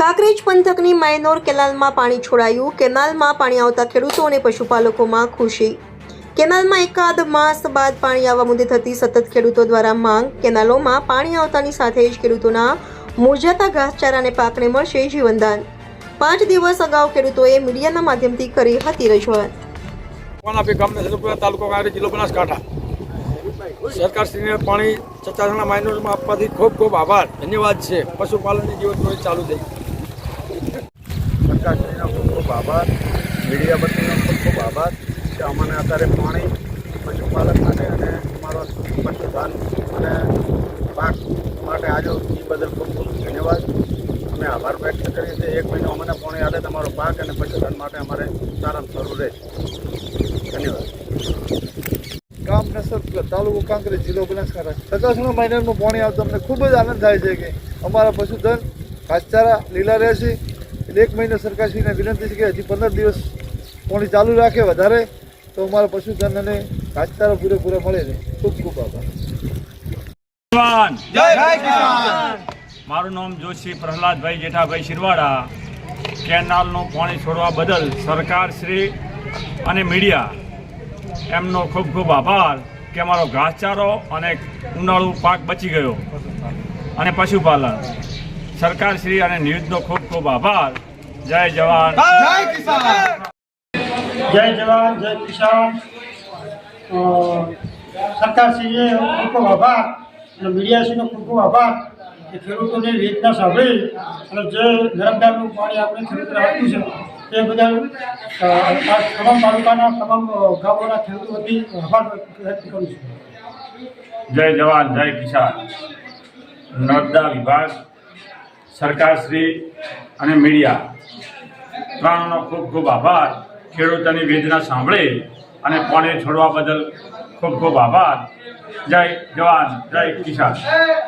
Kankrej પંથકની minor કેનાલમાં પાણી છોડાયું. કેનાલમાં પાણી આવતા ખેડૂતો અને પશુપાલકોમાં ખુશી. કેનાલમાં એકાદ માસ બાદ પાણી આવવા મુદ્દે થતી સતત ખેડૂતો દ્વારા માંગ. કેનાલોમાં પાણી આવતાની સાથે જ ખેડૂતોના મૂરઝાતા ઘાસચારાને પાકને મળશે જીવનદાન. પાંચ દિવસ અગાઉ ખેડૂતોએ મીડિયાના માધ્યમથી કરી હતી રજૂઆત. તાલુકો સરકારશ્રીને પાણી ચચાસણા માઇનોરમાં આપવાથી ખૂબ ખૂબ આભાર. ધન્યવાદ છે. પશુપાલનની જીવન ચાલુ થઈ. આભાર. મીડિયા બધાનો ખૂબ ખૂબ આભાર કે અમને અત્યારે પાણી, પશુપાલન માટે અને અમારો પશુધન અને પાક માટે આજો એ બદલ ખૂબ ખૂબ ધન્યવાદ. અમે આભાર વ્યક્ત કરીએ છીએ. એક મહિનો અમને પાણી આવે તમારો પાક અને પશુધન માટે અમારે સારામાં સારું રહે. ધન્યવાદ. ગામ નસર તાલુકો કાંકરેજ જિલ્લો બનાસકાંઠા. સકાસણા મહિનાનું પાણી આવતા અમને ખૂબ જ આનંદ થાય છે કે અમારા પશુધન, ઘાસચારા, લીલા રહે છે એક મહિને સરકારશ્રીને વિનંતી છે કે હજી પંદર દિવસ પાણી ચાલુ રાખે વધારે તો અમારા પશુધન અને ઘાસચારો પૂરેપૂરો મળે છે. ખૂબ ખૂબ આભાર. મારું નામ જોશી પ્રહલાદભાઈ જેઠાભાઈ શિરવાડા. કેનાલનું પાણી છોડવા બદલ સરકાર શ્રી અને મીડિયા એમનો ખૂબ ખૂબ આભાર કે અમારો ઘાસચારો અને ઉનાળુ પાક બચી ગયો. અને પશુપાલન. સરકાર શ્રી અને ન્યૂઝનો ખૂબ ખૂબ આભાર. જય જવાન. જય જવાન જય કિસાન. સરકારશ્રીએ ખૂબ ખૂબ આભાર અને મીડિયાશ્રીનો ખૂબ ખૂબ આભાર કે ખેડૂતોની રીતના સાંભળી અને જે નર્મદાનું પાણી આપણે ખેડૂતોને આપ્યું છે તે બદલ તમામ તાલુકાના તમામ ગામોના ખેડૂતો વતી આભાર વ્યક્ત કરું છું. જય જવાન જય કિસાન. નર્મદા વિભાગ સરકારશ્રી અને મીડિયા, ત્રણનો ખૂબ ખૂબ આભાર. ખેડૂતોની વેદના સાંભળી અને પાણી છોડવા બદલ ખૂબ ખૂબ આભાર. જય જવાન, જય કિસાન.